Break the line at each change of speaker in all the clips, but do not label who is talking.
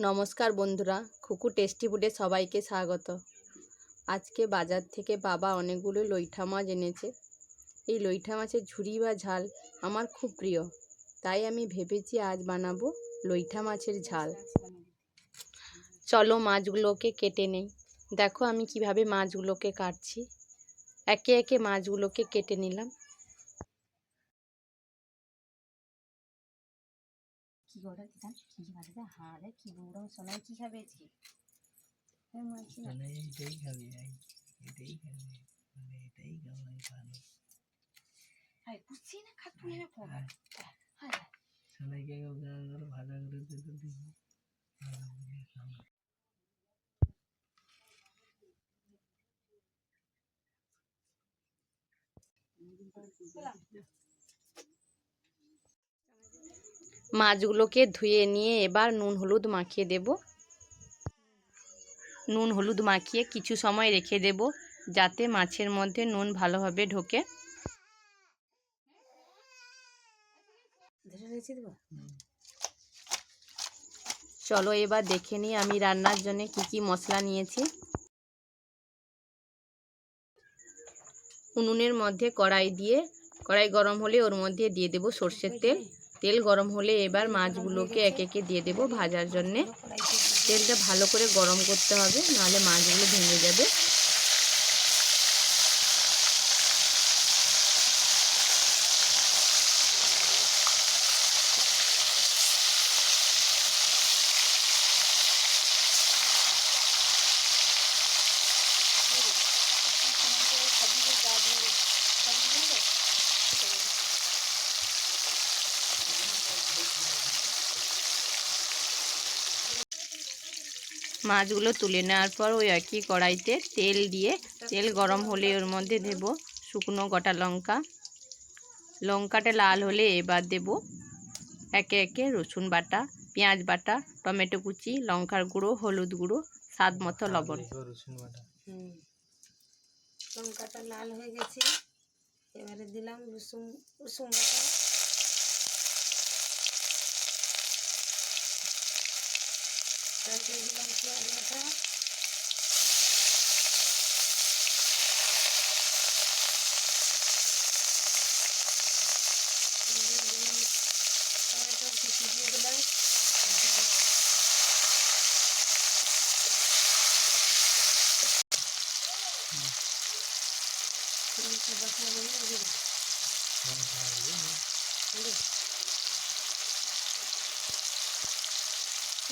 নমস্কার বন্ধুরা, খুকু টেস্টি ফুডে সবাইকে স্বাগত। আজকে বাজার থেকে বাবা অনেকগুলো লইঠা মাছ এনেছে। এই লইঠা মাছের ঝুড়ি বা ঝাল আমার খুব প্রিয়। তাই আমি ভেবেছি আজ বানাবো লইঠা মাছের ঝাল। চলো মাছগুলোকে কেটে নেই। দেখো আমি কীভাবে মাছগুলোকে কাটছি। একে একে মাছগুলোকে কেটে নিলাম।
কি করে দিতাম কি বাড়িতে হাড়ে কি বুড়ো সোনাই কি খাবে আজকে
এইটাই খাবি এটাই খাবি মানে এটাই খাওয়াই ভালো
বুঝছি না
করে দিতে দিব ভালো করে খাব।
মাছগুলোকে ধুয়ে নিয়ে এবার নুন হলুদ মাখিয়ে দেব। নুন হলুদ মাখিয়ে কিছু সময় রেখে দেব যাতে মাছের মধ্যে নুন ভালোভাবে ঢোকে। চলো এবার দেখে নিই আমি রান্নার জন্য কি কি মশলা নিয়েছি। উনুনের মধ্যে কড়াই দিয়ে কড়াই গরম হলে ওর মধ্যে দিয়ে দেব সর্ষের তেল। তেল গরম হলে এবার মাছগুলোকে এক একে দিয়ে দেব ভাজার জন্যে। তেলটা ভালো করে গরম করতে হবে, নাহলে মাছগুলো ভেঙে যাবে। মাছগুলো তুলে নেওয়ার পর ওই একই কড়াইতে তেল দিয়ে তেল গরম হলে ওর মধ্যে দেব শুকনো গোটা লঙ্কা। লঙ্কাটা লাল হলে এবার দেব একে একে রসুন বাটা পেঁয়াজ বাটা টমেটো কুচি লঙ্কার গুঁড়ো হলুদ গুঁড়ো স্বাদ মতো লবণ।
লঙ্কাটা লাল হয়ে গেছে। এবারে দিলাম রসুন রসুন বাটা। তারপরে দিলাম পেঁয়াজ বাটা এবারে দিলাম টমেটো কুচি দিয়ে দিলাম লঙ্কা বাটা দিয়ে দিলাম
লঙ্কা দিয়ে
হলুদ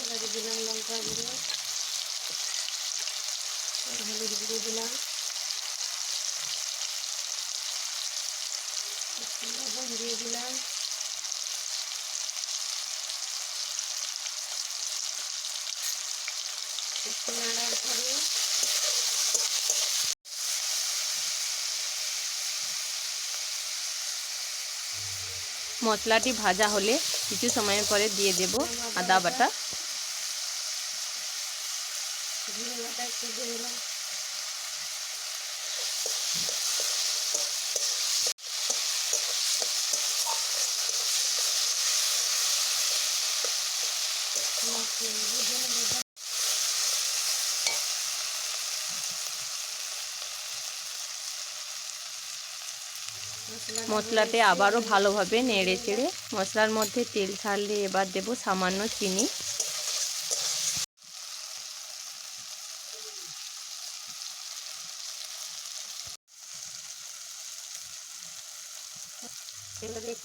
এবারে দিলাম লঙ্কা গুঁড়ো। হলুদ গুঁড়ো দিলাম। লবণ দিয়ে দিলাম। নাড়ার পরে
মশলাটি ভাজা হলে কিছু সময় পরে দিয়ে দেব আদা বাটা
জিরে বাটা একটু দিয়ে দিলাম
মশলাতে আবারও ভালোভাবে নেড়ে চেড়ে মশলার মধ্যে তেল ছাড়লে এবার দেব সামান্য চিনি।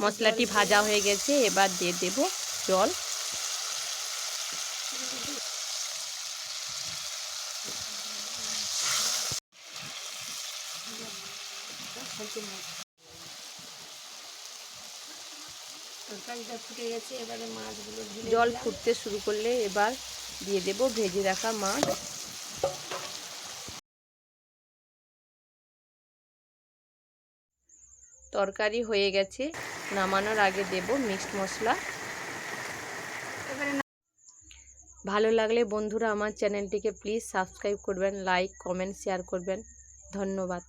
মশলাটি ভাজা হয়ে গেছে, এবার দিয়ে দেব জল। জল ফুটতে শুরু করলে এবার দিয়ে দেব ভেজে রাখা মাছ। তরকারি হয়ে গেছে। নামানোর আগে দেব মিক্সড মশলা। ভালো লাগলে বন্ধুরা আমার চ্যানেলটিকে প্লিজ সাবস্ক্রাইব করবেন, লাইক, কমেন্ট, শেয়ার করবেন। ধন্যবাদ।